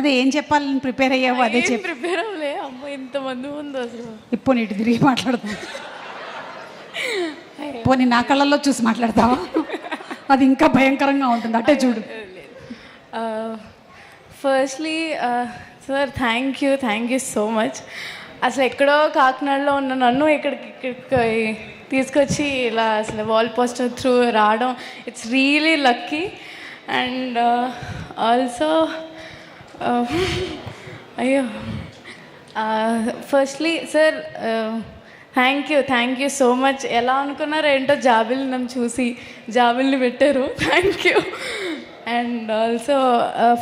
అదే ఏం చెప్పాలని ప్రిపేర్ అయ్యావు? అదే చెప్పు. ప్రిపేర్ అవ్వలే. అమ్మ ఇంతమంది ఉంది అసలు. ఇప్పుడు నీటి తిరిగి మాట్లాడతాం పోనీ నా కళ్ళల్లో చూసి మాట్లాడతావా? అది ఇంకా భయంకరంగా ఉంటుంది. అట్టే చూడు. Firstly sir thank you thank you so much అసలు ఎక్కడో కాకినాడలో ఉన్న నన్ను ఇక్కడికి ఇక్కడికి తీసుకొచ్చి ఇలా అసలు వాల్ పోస్టర్ త్రూ రావడం it's really lucky and also Uh, అయ్యో. Firstly sir thank you thank you so much ఎలా అనుకున్నారో ఏంటో జాబిల్ని నన్ను చూసి జాబిల్ని పెట్టారు. Thank you and also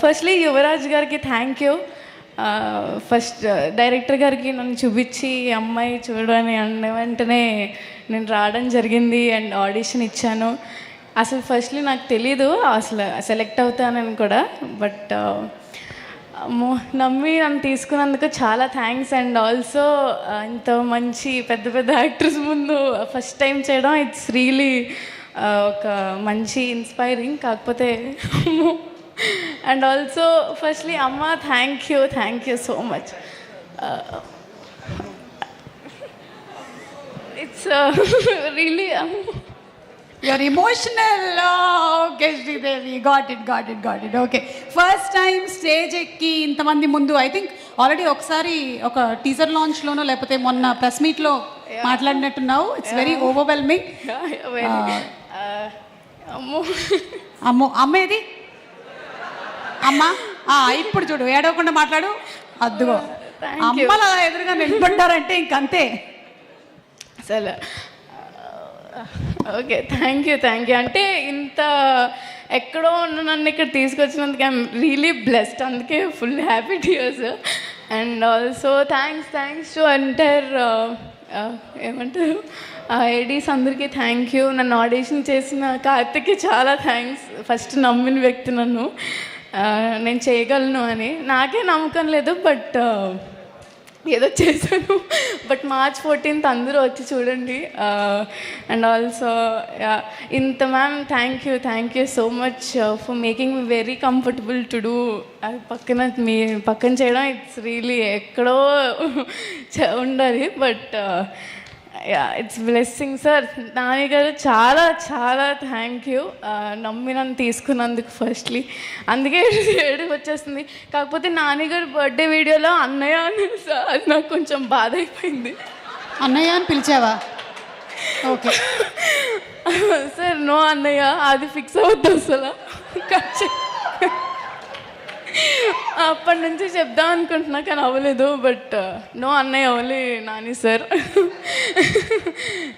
firstly Yuvraj గారికి థ్యాంక్ యూ ఫస్ట్ డైరెక్టర్ గారికి నన్ను చూపించి అమ్మాయి చూడని అన్న వెంటనే నేను రావడం జరిగింది అండ్ ఆడిషన్ ఇచ్చాను. అసలు ఫస్ట్లీ నాకు తెలీదు అసలు సెలెక్ట్ అవుతానని కూడా బట్ అమ్మో నమ్మి నన్ను తీసుకున్నందుకు చాలా థ్యాంక్స్ అండ్ ఆల్సో ఇంత మంచి పెద్ద పెద్ద యాక్టర్స్ ముందు ఫస్ట్ టైం చేయడం ఇట్స్ రియలీ ఒక మంచి ఇన్స్పైరింగ్ కాకపోతే అండ్ ఆల్సో ఫస్ట్లీ అమ్మ thank you thank you so much it's really your emotional okay Sridevi got it got it got it okay first time stage ఎక్కి ఇంతమంది ముందు I think already ఒకసారి ఒక teaser లాంచ్లోనో లేకపోతే మొన్న ప్రెస్ మీట్లో మాట్లాడినట్టున్నావు ఇట్స్ వెరీ ఓవర్వెల్మింగ్ అమ్మో. అమ్మో అమ్మేది అమ్మ? ఆ, ఇప్పుడు చూడు ఏడవకుండా మాట్లాడు. అద్దుగో. అమ్మల ఎదురుగా నిలబడ్డారంటే ఇంకంతే. అసలు okay thank you thank you అంటే ఇంత ఎక్కడో ఉన్న నన్ను ఇక్కడ తీసుకొచ్చినందుకు ఐఎమ్ రియలీ బ్లెస్డ్ అందుకే full happy tears and also thanks thanks to entire ఏమంటారు? ఏడీస్ అందరికీ థ్యాంక్ యూ నన్ను ఆడిషన్ చేసిన కార్తిక్కి చాలా థ్యాంక్స్ ఫస్ట్ నమ్మిన వ్యక్తి నన్ను. నేను చేయగలను అని. నాకే నమ్మకం లేదు బట్ ఏదో చేశాను. బట్ మార్చ్ ఫోర్టీన్త్ అందరూ వచ్చి చూడండి. Uh, అండ్ ఆల్సో ఇంత ma'am thank you thank you so much for making me very comfortable to do అది పక్కన మీ పక్కన చేయడం ఇట్స్ రియలీ ఎక్కడో చ- ఉండాలి but it's blessing sir Nani గారు చాలా చాలా థ్యాంక్ యూ నమ్మి నన్ను తీసుకున్నందుకు ఫస్ట్లీ అందుకే ఏడు వచ్చేస్తుంది. కాకపోతే నాని గారి బర్త్డే వీడియోలో అన్నయ్య అని సార్ అది నాకు కొంచెం బాధ అయిపోయింది. అన్నయ్య అని పిలిచావా? ఓకే సార్ నో అన్నయ్య అది ఫిక్స్ అవుద్ది అసలు. అప్పటి నుంచి చెప్దాం అనుకుంటున్నా కానీ అవ్వలేదు బట్ నో uh, అన్నయ్య అవ్వలే Nani sir.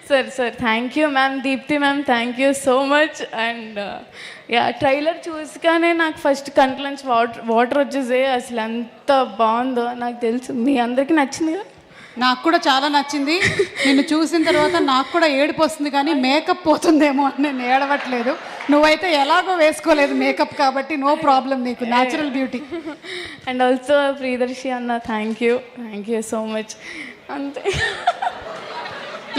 Sir sir thank you ma'am Deepti ma'am thank you so much and yeah trailer చూసిగానే నాకు ఫస్ట్ కంట్లోంచి వాటర్ వాటర్ వచ్చేసే అసలు ఎంత బాగుందో నాకు తెలుసు. మీ అందరికీ నచ్చింది కదా? నాకు కూడా చాలా నచ్చింది. నిన్ను చూసిన తర్వాత నాకు కూడా ఏడుపు వస్తుంది కానీ మేకప్ పోతుందేమో అని నేను ఏడవట్లేదు. నువ్వైతే ఎలాగో వేసుకోలేదు మేకప్ కాబట్టి నో ప్రాబ్లం నీకు natural beauty and also Priyadarshi అన్న thank you thank you so much అంతే.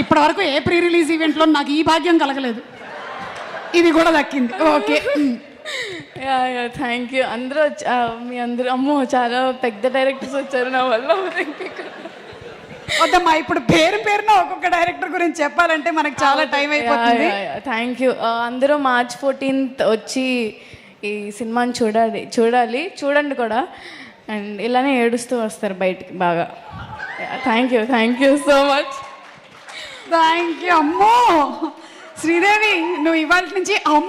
ఇప్పటి వరకు ఏ ప్రీ రిలీజ్ ఈవెంట్లో నాకు ఈ భాగ్యం కలగలేదు. ఇది కూడా దక్కింది. ఓకే థ్యాంక్ యూ అందరూ మీ అందరూ అమ్మో చాలా పెద్ద డైరెక్టర్స్ వచ్చారు నా వల్ల. వద్దమ్మా ఇప్పుడు పేరు పేరున ఒక్కొక్క డైరెక్టర్ గురించి చెప్పాలంటే మనకి చాలా టైం అయిపోతుంది. థ్యాంక్ యూ అందరూ మార్చ్ ఫోర్టీన్త్ వచ్చి ఈ సినిమాని చూడాలి చూడాలి చూడండి కూడా. అండ్ ఇలానే ఏడుస్తూ వస్తారు బయటికి బాగా. Thank you thank you so much thank you అమ్మో! శ్రీదేవి నువ్వు ఇవాళ నుంచి అమ్మ